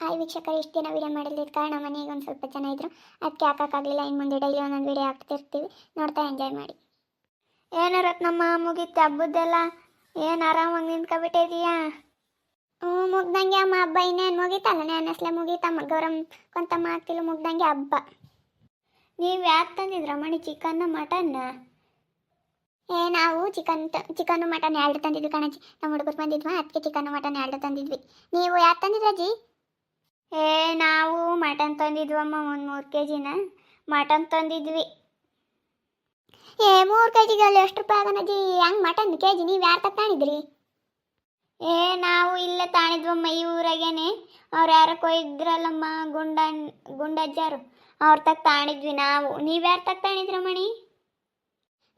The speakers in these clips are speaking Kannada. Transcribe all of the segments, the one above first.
ಹಾಯ್ ವೀಕ್ಷಕರು, ಇಷ್ಟು ದಿನ ವಿಡಿಯೋ ಮಾಡಿದ್ದ ಕಾರಣ ಮನೆಗೆ ಒಂದು ಸ್ವಲ್ಪ ಜನ ಇದ್ರು. ಅದಕ್ಕೆ ಹಾಕೋಕ್ಕಾಗಲಿಲ್ಲ ಇನ್ನು ಮುಂದೆ ಡೈಲಿ ಒಂದೊಂದು ವಿಡಿಯೋ ಹಾಕ್ತಿರ್ತೀವಿ. ನೋಡ್ತಾ ಎಂಜಾಯ್ ಮಾಡಿ. ಏನು ರತ್ನಮ್ಮ, ಮುಗೀತು ಹಬ್ಬದ್ದೆಲ್ಲ? ಏನು ಆರಾಮಾಗಿ ನಿಂತ್ಕೊಬಿಟ್ಟಿದೀಯಾ? ಹ್ಞೂ, ಮುಗ್ದಂಗೆ ಅಮ್ಮ ಹಬ್ಬ. ಇನ್ನೇನು ಮುಗೀತಲ್ಲ ನ್ಯಾನಸ್ಲೆ ಮುಗೀತಮ್ಮ ಗೌರಮ್, ಕೊಂತಮ್ಮ ಆಗ್ತಿಲ್ಲ ಮುಗ್ದಂಗೆ ಹಬ್ಬ. ನೀವು ಯಾಕೆ ತಂದಿದ್ರ ಮಣಿ ಚಿಕನ್ ಮಟನ್ನ ಏ, ನಾವು ಚಿಕನ್ ತ ಚಿಕನ್ನು ಮಟನ್ ಎರಡು ತಂದಿದ್ವಿ ಕಣಜ್ಜಿ. ನಮ್ಮ ಹುಡುಗರು ಬಂದಿದ್ವಾ ಅದಕ್ಕೆ ಚಿಕನ್ನು ಮಟನ್ ಎರಡು ತಂದಿದ್ವಿ. ನೀವು ಯಾಕೆ ತಂದಿದ್ರ ಏ ನಾವು ಮಟನ್ ತಂದಿದ್ವಮ್ಮ ಒಂದು ಮೂರು ಕೆ ಜಿನ ಮಟನ್ ತಂದಿದ್ವಿ. ಏ ಮೂರು ಕೆ ಜಿಗೆ ಅಲ್ಲಿ ಎಷ್ಟು ರೂಪಾಯಿ ಆಗನಜ್ಜಿ ಹಂಗೆ ಮಟನ್ ಕೆ ಜಿ ನೀವು ಯಾರು ತಾಣಿದ್ರಿ? ಏ ನಾವು ಇಲ್ಲೇ ತಾಣಿದ್ವಮ್ಮ ಈ ಊರಾಗೇನೆ. ಅವ್ರು ಯಾರೋ ಕೊಯ್ದ್ರಲ್ಲಮ್ಮ ಗುಂಡ ಗುಂಡಜ್ಜಾರು. ಅವ್ರ ತಕ್ಕ ತಾಣಿದ್ವಿ ನಾವು. ನೀವು ಯಾರು ತಕ್ಕ ತಾಣಿದ್ರ ಮಣಿ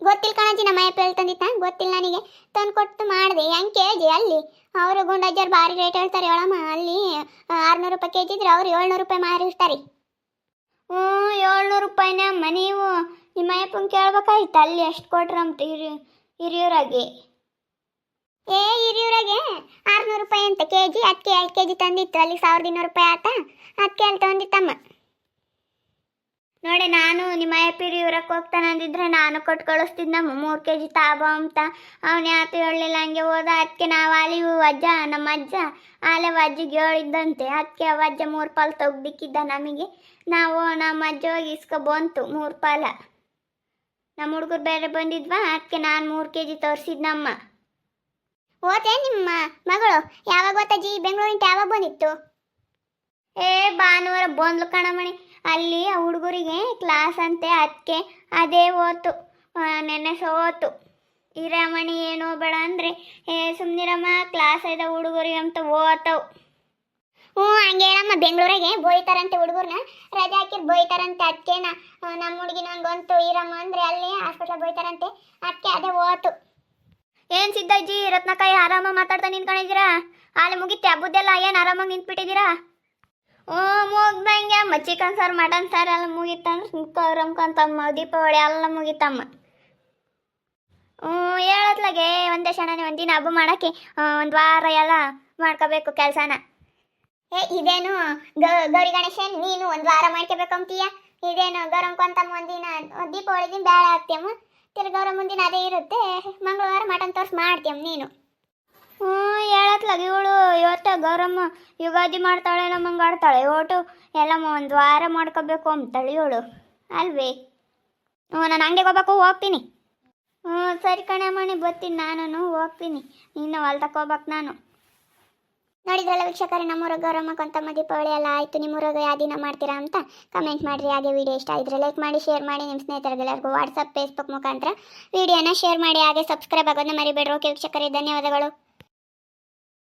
ಗೊತ್ತಿಲ್ಲ ಕಣಜ್ಜಿ ನಮ್ಮ ಅಯ್ಯಪ್ಪ ಹೇಳ್ತಂದಿತ್ತ ಗೊತ್ತಿಲ್ಲ ನನಗೆ. ತಂದು ಕೊಟ್ಟು ಮಾಡಿದೆ. ಹೆಂಗೆ ಕೇಳಿ ಅಲ್ಲಿ? ಅವರು ಗುಂಡಜ್ಜರು ಭಾರಿ ರೇಟ್ ಹೇಳ್ತಾರೆ ಹೇಳಮ್ಮ. ಅಲ್ಲಿ ಆರುನೂರು ರೂಪಾಯಿ ಕೆ ಜಿ ಇದ್ರೆ ಅವ್ರು ಏಳ್ನೂರು ರೂಪಾಯಿ ಮಾರಿ ಇರ್ತಾರೆ ಹ್ಞೂ, ಏಳ್ನೂರು ರೂಪಾಯಿನ ಅಮ್ಮ ನೀವು. ನಿಮ್ಮ ಅಯ್ಯಪ್ಪನ ಕೇಳ್ಬೇಕಾಯ್ತು, ಅಲ್ಲಿ ಎಷ್ಟು ಕೊಟ್ರಂತ ಹಿರಿಯ ಹಿರಿಯೂರಾಗೆ. ಏ, ಹಿರಿಯೂರಾಗೆ, ಆರುನೂರು ರೂಪಾಯಿ ಅಂತ ಕೆ ಜಿ ಅದಕ್ಕೆ ಎರಡು ಕೆ ಜಿ ತಂದಿತ್ತು, ಅಲ್ಲಿ ಸಾವಿರದ ಇನ್ನೂರು ರೂಪಾಯಿ ಆತ ಅದಕ್ಕೆ ಅಲ್ಲಿ ತಂದಿತ್ತಮ್ಮ. ನಾನು ನಿಮ್ಮ ಅಯ್ಯಪ್ಪ ಇವ್ರಕ್ಕೆ ಹೋಗ್ತಾನೆ ಅಂದಿದ್ರೆ ನಾನು ಕೊಟ್ಟು ಕಳಿಸ್ತಿದ್ನಮ್ಮ ಮೂರು ಕೆ ಜಿ ತಾಬ ಅಂತ. ಅವನು ಯಾತು ಹೇಳಲಿಲ್ಲ ಹಂಗೆ ಹೋದ. ಅದಕ್ಕೆ ನಾವು ಅಲ್ಲಿ ಅಜ್ಜ ನಮ್ಮ ಅಜ್ಜ ಆಲೆ ಅಜ್ಜಿಗೆ ಹೇಳಿದ್ದಂತೆ. ಅದಕ್ಕೆ ಅವ ಅಜ್ಜ ಮೂರು ಪಾಲು ತೆಗ್ದಿಕ್ಕಿದ್ದ ನಮಗೆ. ನಾವು ನಮ್ಮ ಅಜ್ಜ ಹೋಗಿ ಇಸ್ಕೊ ಬಂತು ಮೂರು ಪಾಲ. ನಮ್ಮ ಹುಡುಗರು ಬೇರೆ ಬಂದಿದ್ವಾ ಅದಕ್ಕೆ ನಾನು ಮೂರು ಕೆ ಜಿ ತೋರಿಸಿದ್ನಮ್ಮ ಓದೆ ನಿಮ್ಮ ಮಗಳು. ಯಾವಾಗ ಗೊತ್ತಜ್ಜಿ ಬೆಂಗಳೂರಿನ ಯಾವಾಗ ಬಂದಿತ್ತು? ಏ ಭಾನುವಾರ ಬಂದ್ಲು ಕಣಮಣಿ ಅಲ್ಲಿ ಆ ಹುಡುಗರಿಗೆ ಕ್ಲಾಸ್ ಅಂತೆ ಅದಕ್ಕೆ ಅದೇ ಓತು ನೆನೆ ಸೋತು ಇರಮಣಿ ಏನೋ ಬೇಡ ಅಂದರೆ, ಏ ಸುಮ್ಮನಿರಮ್ಮ ಕ್ಲಾಸ್ ಇದೆ ಹುಡುಗರಿಗೆ ಅಂತ ಓತವು. ಹ್ಞೂ, ಹಂಗೆ ಹೇಳಮ್ಮ, ಬೆಂಗಳೂರಿಗೆ ಬೋಯ್ತಾರಂತೆ ಹುಡುಗರ್ನ, ರಜೆ ಹಾಕಿರ್ ಬೋಯ್ತಾರಂತೆ ಅದಕ್ಕೆ ನಮ್ಮ ಹುಡುಗಿನ ಹಂಗಂತು ಇರಮ್ಮ ಅಂದರೆ ಅಲ್ಲಿ ಹಾಸ್ಪಿಟ್ಲ್ ಬೋಯ್ತಾರಂತೆ ಅದಕ್ಕೆ ಅದೇ ಓತು. ಏನು ಸಿದ್ದಾಜಿ ರತ್ನಕಾಯಿ ಆರಾಮ ಮಾತಾಡ್ತಾ ನಿಂತ್ಕೊಂಡಿದ್ದೀರಾ? ಅಲ್ಲಿ ಮುಗಿತೆ ಹಬ್ಬದ್ದೆಲ್ಲ ಏನು ಆರಾಮಾಗಿ ನಿಂತ್ಬಿಟ್ಟಿದ್ದೀರಾ? ಹ್ಞೂ ಮುಗ್ದಂಗೆ ಅಮ್ಮ ಚಿಕನ್ ಸಾರು, ಮಟನ್ ಸಾರು ಎಲ್ಲ ಮುಗೀತಂದ್ರೆ ಕರಂಕಂತಮ್ಮ ದೀಪಾವಳಿ ಎಲ್ಲ ಮುಗೀತಮ್ಮ. ಹ್ಞೂ, ಹೇಳತ್ಲಾಗೆ ಒಂದೇ ಕ್ಷಣನೇ ಒಂದಿನ ಹಬ್ಬ ಮಾಡೋಕ್ಕೆ ಒಂದು ವಾರ ಎಲ್ಲ ಮಾಡ್ಕೋಬೇಕು ಕೆಲಸನ. ಏ, ಇದೇನು ಗೌರಿ ಗಣೇಶನ್ ನೀನು ಒಂದು ವಾರ ಮಾಡ್ಕೋಬೇಕಂತೀಯ ಇದೇನು ಗೌರಮ್ಕೊಂತಮ್ಮ ಒಂದಿನ ದೀಪಾವಳಿ ದಿನ ಬೇಳೆ ಹಾಕ್ತೀಯಮ್ಮ? ಗೌರಮ್ ಮುಂದಿನ ಅದೇ ಇರುತ್ತೆ. ಮಂಗಳವಾರ ಮಟನ್ ತೋರ್ಸಿ ಮಾಡ್ತೀಯಮ್ಮ ನೀನು. ಹ್ಞೂ ಹೇಳತ್ಲಾಗ ಇವಳು ಇವತ್ತು ಗೌರಮ್ಮ ಯುಗಾದಿ ಮಾಡ್ತಾಳೆ, ನಮ್ಮಂಗೆ ಆಡ್ತಾಳೆ. ಒಟ್ಟು ಎಲ್ಲ ಒಂದು ವಾರ ಮಾಡ್ಕೋಬೇಕು ಅಂತಾಳೆ ಇವಳು ಅಲ್ವೇ? ಹ್ಞೂ, ನಾನು ಅಂಗಡಿಗೆ ಹೋಗ್ಬೇಕು, ಹೋಗ್ತೀನಿ. ಹ್ಞೂ, ಸರಿ ಕಣಮ್ಮಣಿ ಬರ್ತೀನಿ ನಾನು ಹೋಗ್ತೀನಿ. ಇನ್ನು ಹೊಲ್ದಕ್ಕೆ ಹೋಗ್ಬೇಕು, ನಾನು. ನೋಡಿದ್ರಲ್ಲ ವೀಕ್ಷಕರೆ, ನಮ್ಮೂರ ಗೌರಮ್ಮ ಕೊಂತಮ್ಮ ದೀಪಾವಳಿ ಎಲ್ಲ ಆಯಿತು. ನಿಮ್ಮೂರಾಗ ಯಾವ ದಿನ ಮಾಡ್ತೀರಾ ಅಂತ ಕಮೆಂಟ್ ಮಾಡಿರಿ. ಹಾಗೆ ವಿಡಿಯೋ ಇಷ್ಟ ಆಗಿದ್ರೆ ಲೈಕ್ ಮಾಡಿ ಶೇರ್ ಮಾಡಿ. ನಿಮ್ಮ ಸ್ನೇಹಿತರಿಗೆಲ್ಲರಿಗೂ ವಾಟ್ಸಪ್ ಫೇಸ್ಬುಕ್ ಮುಖಾಂತರ ವಿಡಿಯೋನ ಶೇರ್ ಮಾಡಿ. ಹಾಗೆ ಸಬ್ಸ್ಕ್ರೈಬ್ ಆಗೋದನ್ನ ಮರಿಬೇಡ್ರಿ. ಓಕೆ ವೀಕ್ಷಕರೇ, ಧನ್ಯವಾದಗಳು.